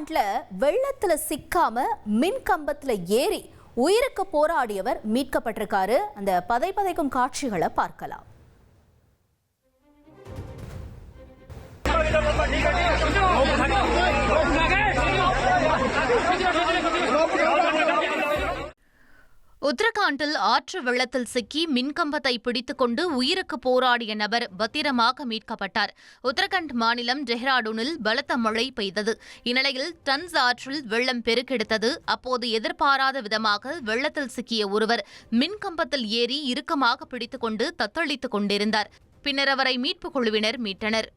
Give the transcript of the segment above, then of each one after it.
உத்தரகாண்ட்ல வெள்ளத்துல சிக்காம மின் கம்பத்துல ஏறி உயிருக்கு போராடியவர் மீட்கப்பட்டிருக்காரு. அந்த பதை பதைக்கும் காட்சிகளை பார்க்கலாம். உத்தரகாண்டில் ஆற்று வெள்ளத்தில் சிக்கி மின்கம்பத்தை பிடித்துக்கொண்டு உயிருக்கு போராடிய நபர் பத்திரமாக மீட்கப்பட்டார். உத்தரகாண்ட் மாநிலம் டெஹ்ராடூனில் பலத்த மழை பெய்தது. இந்நிலையில் டன்ஸ் ஆற்றில் வெள்ளம் பெருக்கெடுத்தது. அப்போது எதிர்பாராத விதமாக வெள்ளத்தில் சிக்கிய ஒருவர் மின்கம்பத்தில் ஏறி இறுக்கமாக பிடித்துக்கொண்டு தத்தளித்துக் கொண்டிருந்தார். பின்னர் அவரை மீட்புக் குழுவினர் மீட்டனர்.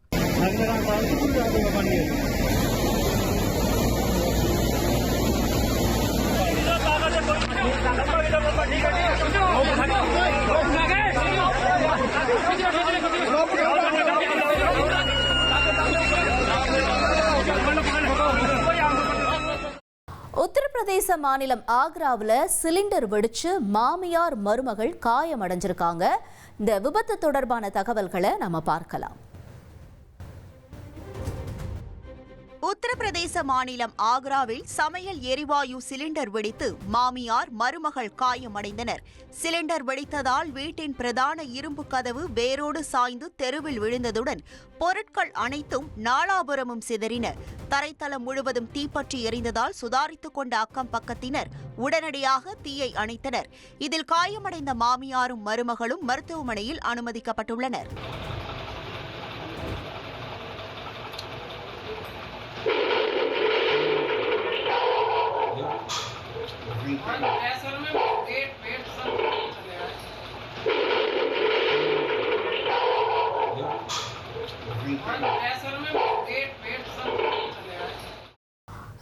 உத்தரப்பிரதேச மாநிலம் ஆக்ராவில் சிலிண்டர் வெடிச்சு மாமியார் மருமகள் காயமடைஞ்சிருக்காங்க. இந்த விபத்து தொடர்பான தகவல்களை நம்ம பார்க்கலாம். உத்தரப்பிரதேச மாநிலம் ஆக்ராவில் சமையல் எரிவாயு சிலிண்டர் வெடித்து மாமியார் மருமகள் காயமடைந்தனர். சிலிண்டர் வெடித்ததால் வீட்டின் பிரதான இரும்பு கதவு வேரோடு சாய்ந்து தெருவில் விழுந்ததுடன் பொருட்கள் அனைத்தும் நாலாபுரமும் சிதறின. தரைத்தளம் முழுவதும் தீப்பற்றி எரிந்ததால் சுதாரித்துக் கொண்ட அக்கம் பக்கத்தினர் உடனடியாக தீயை அணைத்தனர். இதில் காயமடைந்த மாமியாரும் மருமகளும் மருத்துவமனையில் அனுமதிக்கப்பட்டுள்ளனர்.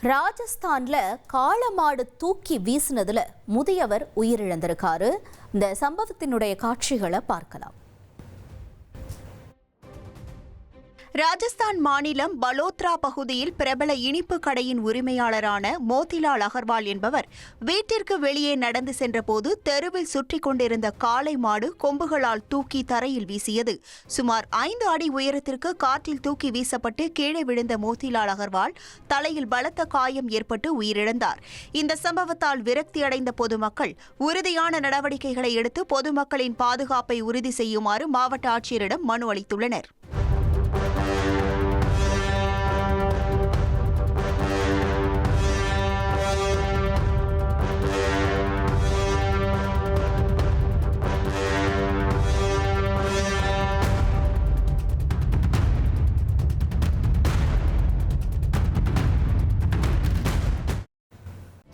ராஜஸ்தான்ல காளமாடு தூக்கி வீசினதுல முதியவர் உயிரிழந்திருக்காரு. இந்த சம்பவத்தினுடைய காட்சிகளை பார்க்கலாம். ராஜஸ்தான் மாநிலம் பலோத்ரா பகுதியில் பிரபல இனிப்பு கடையின் உரிமையாளரான மோதிலால் அகர்வால் என்பவர் வீட்டிற்கு வெளியே நடந்து சென்றபோது தெருவில் சுற்றி கொண்டிருந்த காளை மாடு கொம்புகளால் தூக்கி தரையில் வீசியது. சுமார் ஐந்து அடி உயரத்திற்கு காற்றில் தூக்கி வீசப்பட்டு கீழே விழுந்த மோதிலால் அகர்வால் தலையில் பலத்த காயம் ஏற்பட்டு உயிரிழந்தார். இந்த சம்பவத்தால் விரக்தியடைந்த பொதுமக்கள் உறுதியான நடவடிக்கைகளை எடுத்து பொதுமக்களின் பாதுகாப்பை உறுதி செய்யுமாறு மாவட்ட ஆட்சியரிடம் மனு அளித்துள்ளனர்.